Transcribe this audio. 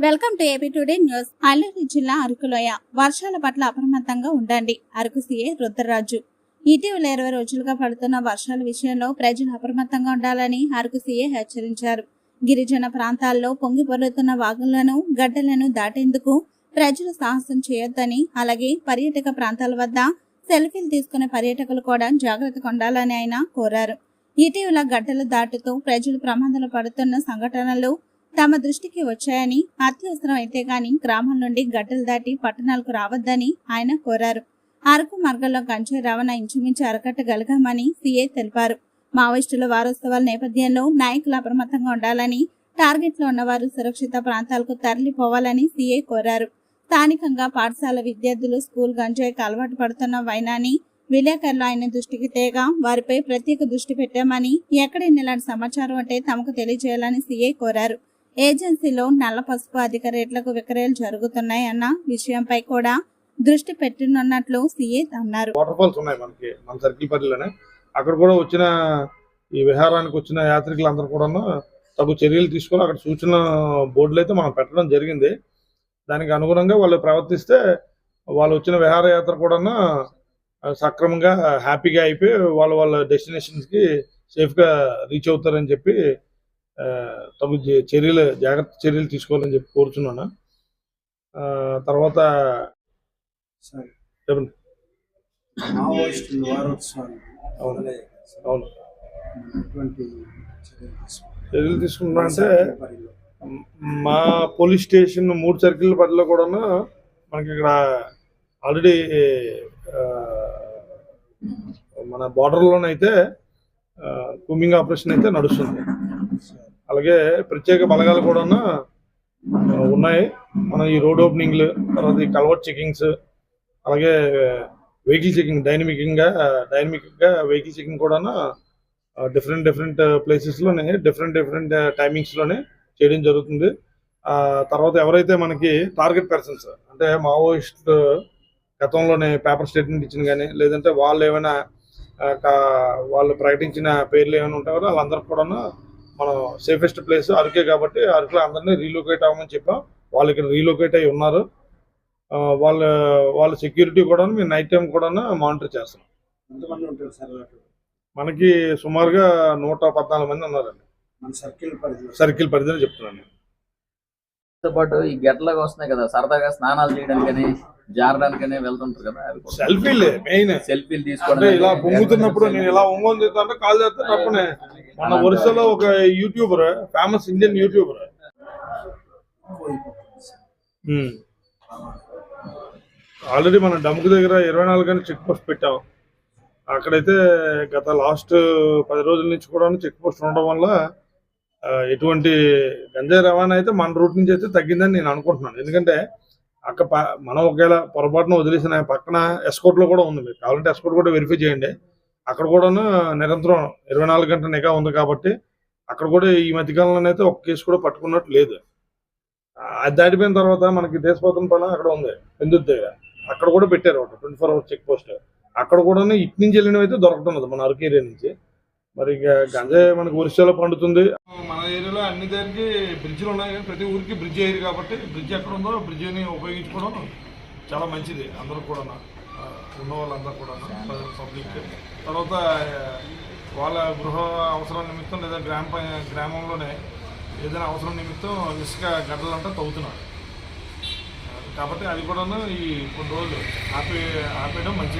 Welcome to AP today news. Alluri జిల్లా అరకులోయ. వర్షాల పట్ల అప్రమత్తంగా ఉండండి. అరకు సీఏ రుద్రరాజు. ఇటీవల ఇరవై రోజులుగా పడుతున్న వర్షాల విషయంలో ప్రజలు అప్రమత్తంగా ఉండాలని అరకు సీఏ హెచ్చరించారు. గిరిజన ప్రాంతాల్లో పొంగి పొరుతున్న వాగులను గడ్డలను దాటేందుకు ప్రజలు సాహసం చేయొద్దని అలాగే పర్యాటక ప్రాంతాల వద్ద సెల్ఫీలు తీసుకునే పర్యాటకులు కూడా జాగ్రత్తగా ఉండాలని ఆయన కోరారు. ఇటీవల గడ్డలు దాటుతూ ప్రజలు ప్రమాదాలు పడుతున్న సంఘటనలు తమ దృష్టికి వచ్చాయని అత్యవసరం అయితే గాని గ్రామం నుండి గడ్డలు దాటి పట్టణాలకు రావద్దని ఆయన కోరారు. అరకు మార్గంలో గంజాయి రవాణా ఇంచుమించు అరకట్టగలిగామని సీఐ తెలిపారు. మావోయిస్టుల వారోత్సవాల నేపథ్యంలో నాయకులు అప్రమత్తంగా ఉండాలని టార్గెట్లో ఉన్నవారు సురక్షిత ప్రాంతాలకు తరలిపోవాలని సీఐ కోరారు. స్థానికంగా పాఠశాల విద్యార్థులు స్కూల్ గంజాయికి అలవాటు పడుతున్న వైనాన్ని విలేకరులు ఆయన దృష్టికి తేగా వారిపై ప్రత్యేక దృష్టి పెట్టామని ఎక్కడైనా ఇలాంటి సమాచారం అంటే తమకు తెలియజేయాలని సీఐ కోరారు. ఏజెన్సీలో నల్ల పసుపు అధిక రేట్లకు విక్రయాలు జరుగుతున్నాయన్న విషయంపై కూడా దృష్టి పెట్టనున్నట్లు సీఏ అన్నారు. వాటర్ ఫాల్స్ ఉన్నాయి మనకి మన సర్కిల్ పరిధిలోనే అక్కడ కూడా వచ్చిన ఈ విహారానికి వచ్చిన యాత్రికులందరూ కూడా తగు చర్యలు తీసుకొని అక్కడ సూచన బోర్డులు అయితే మనం పెట్టడం జరిగింది. దానికి అనుగుణంగా వాళ్ళు ప్రవర్తిస్తే వాళ్ళు వచ్చిన విహారయాత్ర కూడా సక్రమంగా హ్యాపీగా అయిపోయి వాళ్ళ వాళ్ళ డెస్టినేషన్స్కి సేఫ్గా రీచ్ అవుతారని చెప్పి తగు చర్యలు జాగ్రత్త చర్యలు తీసుకోవాలని చెప్పి కోరుచున్నాను. తర్వాత చెప్పండి. మావోయిస్టుల వారోత్సవాలు అవును. చర్యలు అంటే పరిధిలో. మా పోలీస్ స్టేషన్ మూడు సర్కిల్ పరిధిలో కూడా మనకి ఇక్కడ ఆల్రెడీ మన బార్డర్లోనైతే కుమ్మింగ్ ఆపరేషన్ అయితే నడుస్తుంది. అలాగే ప్రత్యేక బలగాలు కూడా ఉన్నాయి. మన ఈ రోడ్ ఓపెనింగ్లు తర్వాత ఈ కల్వర్ట్ చెకింగ్స్ అలాగే వెహికల్ చెకింగ్ డైనమిక్గా డైనమిక్గా వెహికల్ చెకింగ్ కూడా డిఫరెంట్ డిఫరెంట్ ప్లేసెస్లోనే డిఫరెంట్ డిఫరెంట్ టైమింగ్స్లోనే చేయడం జరుగుతుంది. ఆ తర్వాత ఎవరైతే మనకి టార్గెట్ పర్సన్స్ అంటే మావోయిస్ట్ గతంలోనే పేపర్ స్టేట్మెంట్ ఇచ్చిన కానీ లేదంటే వాళ్ళు ఏమైనా వాళ్ళు ప్రకటించిన పేర్లు ఏమైనా ఉంటాయో వాళ్ళందరికీ కూడా మనం సేఫెస్ట్ ప్లేస్ అరకే కాబట్టి అరకులో అందరినీ రీలొకేట్ అవ్వమని చెప్పాం. వాళ్ళు ఇక్కడ రీలొకేట్ అయి ఉన్నారు. వాళ్ళ వాళ్ళ సెక్యూరిటీ కూడా మేము నైట్ టైం కూడా మానిటర్ చేస్తాం? మనకి సుమారుగా నూట పద్నాలుగు మంది ఉన్నారండి. సర్కిల్ పరిధిలో. సర్కిల్ పరిధిలో చెప్తున్నాను తో పాటు ఈ గెట్లగా వస్తున్నాయి కదా సరదాగా స్నానాలు చేయడానికని జారడానికని వెళ్తుంటారు కదా. సెల్ఫీలే మెయిన్ సెల్ఫీలు తీసుకోవడం ఇలా పొంగుతున్నప్పుడు నేను ఇలా ఒంగోలు చేస్తా అంటే కాల్ చేస్తే తప్పనే. మన ఒరిస్సాలో ఒక YouTuber famous Indian YouTuber. Already మన డముకు దగ్గర ఇరవై నాలుగు గంటల చెక్ పోస్ట్ పెట్టాం. అక్కడైతే గత లాస్ట్ పది రోజుల నుంచి కూడా చెక్ పోస్ట్ ఉండడం వల్ల ఎటువంటి గంజాయి రవాణా అయితే మన రూట్ నుంచి అయితే తగ్గిందని నేను అనుకుంటున్నాను. ఎందుకంటే అక్క మనం ఒకవేళ పొరపాటున వదిలేసిన పక్కన escort లో కూడా ఉంది. మీరు కావాలంటే ఎస్కోట్ కూడా వెరిఫై చేయండి. అక్కడ కూడా నిరంతరం ఇరవై నాలుగు గంటల నిఘా ఉంది కాబట్టి అక్కడ కూడా ఈ మధ్యకాలంలో అయితే ఒక కేసు కూడా పట్టుకున్నట్టు లేదు. అది దాటిపోయిన తర్వాత మనకి దేశపోతం పైన అక్కడ ఉంది ఎందుకు దగ్గర. అక్కడ కూడా పెట్టారు ఒకటి twenty four hours check post. అక్కడ కూడా ఇటు నుంచి వెళ్ళినవి అయితే దొరకతున్నది మన అరకు ఏరియా నుంచి. మరి ఇక గంజాయి మనకి ఒరిస్సాలో పండుతుంది. మన ఏరియాలో అన్ని దగ్గరికి బ్రిడ్జ్లు ఉన్నాయి కానీ ప్రతి ఊరికి బ్రిడ్జ్ అయ్యారు కాబట్టి బ్రిడ్జ్ ఎక్కడ ఉందో బ్రిడ్జ్ని ఉపయోగించుకోవడం చాలా మంచిది అందరూ కూడా ఉన్న వాళ్ళందరూ కూడా పబ్లిక్ తర్వాత వాళ్ళ గృహ అవసరం నిమిత్తం లేదా గ్రామ గ్రామంలోనే ఏదైనా అవసరం నిమిత్తం ఇసుక గడ్డలంతా తవ్వుతున్నారు. కాబట్టి అది కూడాను ఈ కొన్ని రోజులు ఆపే ఆపేయడం మంచిది.